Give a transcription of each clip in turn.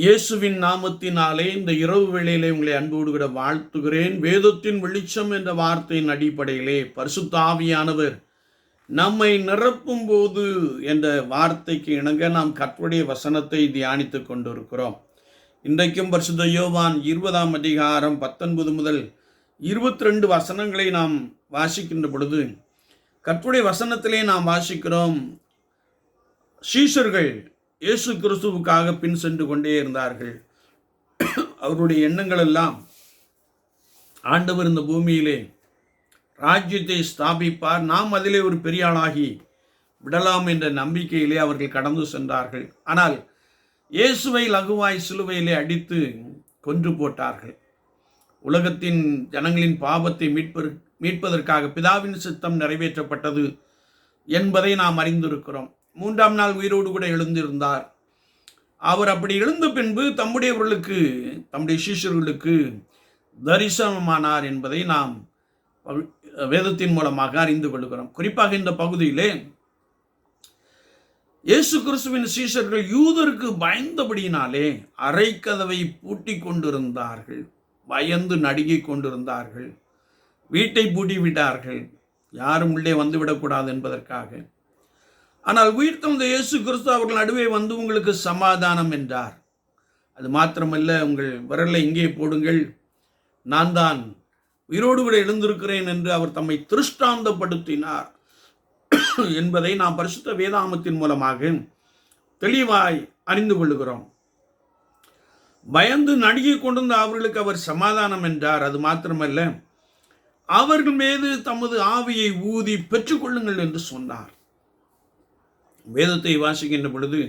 இயேசுவின் நாமத்தினாலே இந்த இரவு வேளையிலே உங்களை அன்போடு விட வாழ்த்துகிறேன். வேதத்தின் வெளிச்சம் என்ற வார்த்தையின் அடிப்படையிலே பரிசுத்தாவியானவர் நம்மை நிரப்பும் போது என்ற வார்த்தைக்கு இணங்க நாம் கற்புடைய வசனத்தை தியானித்து கொண்டிருக்கிறோம். இன்றைக்கும் பரிசுத்த யோவான் இருபதாம் அதிகாரம் பத்தொன்பது முதல் இருபத்தி ரெண்டு வசனங்களை நாம் வாசிக்கின்ற பொழுது கற்புடைய வசனத்திலே நாம் வாசிக்கிறோம். சீஷர்கள் இயேசு கிறிஸ்துவுக்காக பின் சென்று கொண்டே இருந்தார்கள். அவருடைய எண்ணங்கள் எல்லாம் ஆண்டவர் இந்த பூமியிலே ராஜ்யத்தை ஸ்தாபிப்பார். நாம் அதிலே ஒரு பெரிய ஆளாகி விடலாம் என்ற நம்பிக்கையிலே அவர்கள் கடந்து சென்றார்கள். ஆனால் இயேசுவை லகுவாய் சிலுவையிலே அடித்து கொன்று போட்டார்கள். உலகத்தின் ஜனங்களின் பாவத்தை மீட்பர் மீட்பதற்காக பிதாவின் சித்தம் நிறைவேற்றப்பட்டது என்பதை நாம் அறிந்திருக்கிறோம். மூன்றாம் நாள் உயிரோடு கூட எழுந்திருந்தார். அவர் அப்படி எழுந்த பின்பு தம்முடையவர்களுக்கு தம்முடைய சிஷியர்களுக்கு தரிசனமானார் என்பதை நாம் வேதத்தின் மூலமாக அறிந்து கொள்கிறோம். குறிப்பாக இந்த பகுதியிலே இயேசு கிறிஸ்துவின் சீஷர்கள் யூதருக்கு பயந்தபடியினாலே அரைக்கதவை பூட்டி கொண்டிருந்தார்கள். பயந்து நடுங்கிக் கொண்டிருந்தார்கள். வீட்டை பூட்டி விட்டார்கள் யாரும் உள்ளே வந்துவிடக்கூடாது என்பதற்காக. ஆனால் உயிர்த்தெழுந்த இயேசு கிறிஸ்து அவர்கள் நடுவே வந்து உங்களுக்கு சமாதானம் என்றார். அது மாத்திரமல்ல உங்கள் விரலை இங்கே போடுங்கள். நான் தான் உயிரோடு விட எழுந்திருக்கிறேன் என்று அவர் தம்மை திருஷ்டாந்தப்படுத்தினார் என்பதை நாம் பரிசுத்த வேதாமத்தின் மூலமாக தெளிவாய் அறிந்து கொள்கிறோம் பயந்து நடுங்கிக் கொண்டிருந்த அவர்களுக்கு அவர் சமாதானம் என்றார். அது மாத்திரமல்ல அவர்கள் மீது தமது ஆவியை ஊதி பெற்றுக்கொள்ளுங்கள் என்று சொன்னார். வேதத்தை வாசிக்கின்ற பொழுது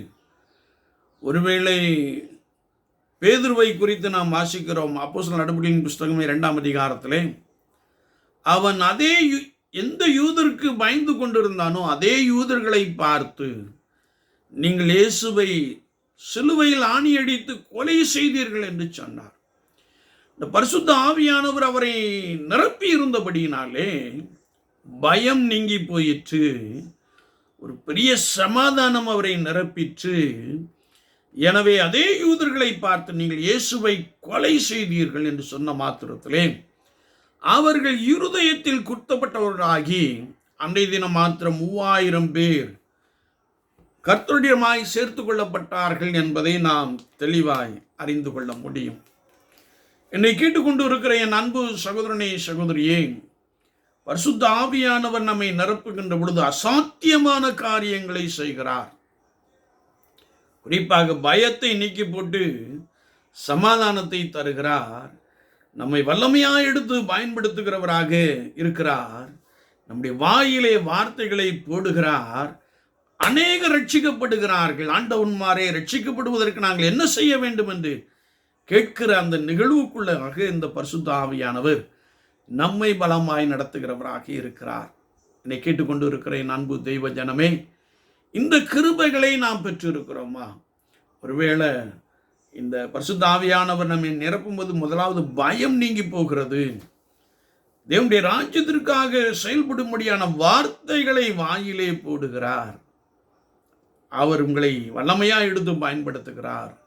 ஒருவேளை பேதுருவை குறித்து நாம் வாசிக்கிறோம். அப்போசல் சில நடவடிக்கையின் புஸ்தகம் இரண்டாம் அதிகாரத்திலே அவன் அதே எந்த யூதருக்கு பயந்து கொண்டிருந்தானோ அதே யூதர்களை பார்த்து நீங்கள் இயேசுவை சிலுவையில் ஆணியடித்து கொலை செய்தீர்கள் என்று சொன்னார். இந்த பரிசுத்த ஆவியானவர் அவரை நிரப்பி இருந்தபடியினாலே பயம் நீங்கி போயிற்று. ஒரு பெரிய சமாதானம் அவரை நிரப்பிற்று. எனவே அதே யூதர்களை பார்த்து நீங்கள் இயேசுவை கொலை செய்தீர்கள் என்று சொன்ன மாத்திரத்திலே அவர்கள் இருதயத்தில் குத்தப்பட்டவர்களாகி அன்றைய தினம் மாத்திரம் மூவாயிரம் பேர் கர்த்தருடையமாய் சேர்த்து கொள்ளப்பட்டார்கள் என்பதை நாம் தெளிவாய் அறிந்து கொள்ள முடியும். என்னை கேட்டுக்கொண்டு இருக்கிற என் அன்பு சகோதரனே சகோதரியே பரிசுத்த ஆவியானவர் நம்மை நிரப்புகின்ற பொழுது அசாத்தியமான காரியங்களை செய்கிறார். குறிப்பாக பயத்தை நீக்கி போட்டு சமாதானத்தை தருகிறார். நம்மை வல்லமையாக எடுத்து பயன்படுத்துகிறவராக இருக்கிறார். நம்முடைய வாயிலே வார்த்தைகளை போடுகிறார். அநேக ரட்சிக்கப்படுகிறார்கள். ஆண்டவன்மாரே ரட்சிக்கப்படுவதற்கு நாங்கள் என்ன செய்ய வேண்டும் என்று கேட்கிற அந்த நிகழ்வுக்குள்ளாக இந்த பரிசுத்த ஆவியானவர் நம்மை பலமாய் நடத்துகிறவராக இருக்கிறார். என்னை கேட்டுக்கொண்டு இருக்கிறேன் அன்பு தெய்வ ஜனமே இந்த கிருபைகளை நாம் பெற்றிருக்கிறோமா? ஒருவேளை இந்த பரிசுத்தாவியானவர் நம்மை நிரப்பும்போது முதலாவது பயம் நீங்கி போகிறது. தேவனுடைய ராஜ்யத்திற்காக செயல்படும்படியான வார்த்தைகளை வாயிலே போடுகிறார். அவர் உங்களை வல்லமையாக எடுத்து பயன்படுத்துகிறார்.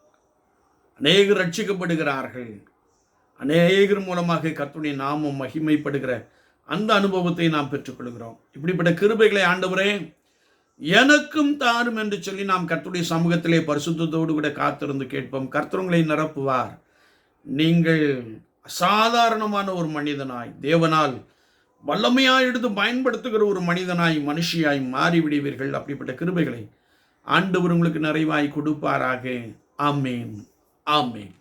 அநேகர் ரட்சிக்கப்படுகிறார்கள். அநேகர் மூலமாக கத்துடைய நாமம் மகிமைப்படுகிற அந்த அனுபவத்தை நாம் பெற்றுக்கொள்கிறோம். இப்படிப்பட்ட கிருபைகளை ஆண்டவரே எனக்கும் தாரும் என்று சொல்லி நாம் கர்த்துடைய சமூகத்திலே பரிசுத்தோடு கூட காத்திருந்து கேட்போம். கர்த்தருங்களை நிரப்புவார். நீங்கள் அசாதாரணமான ஒரு மனிதனாய் தேவனால் வல்லமையாய் எடுத்து பயன்படுத்துகிற ஒரு மனிதனாய் மனுஷியாய் மாறிவிடுவீர்கள். அப்படிப்பட்ட கிருபைகளை ஆண்டவர் உங்களுக்கு நிறைவாய் கொடுப்பாராக. ஆமேன். ஆமேன்.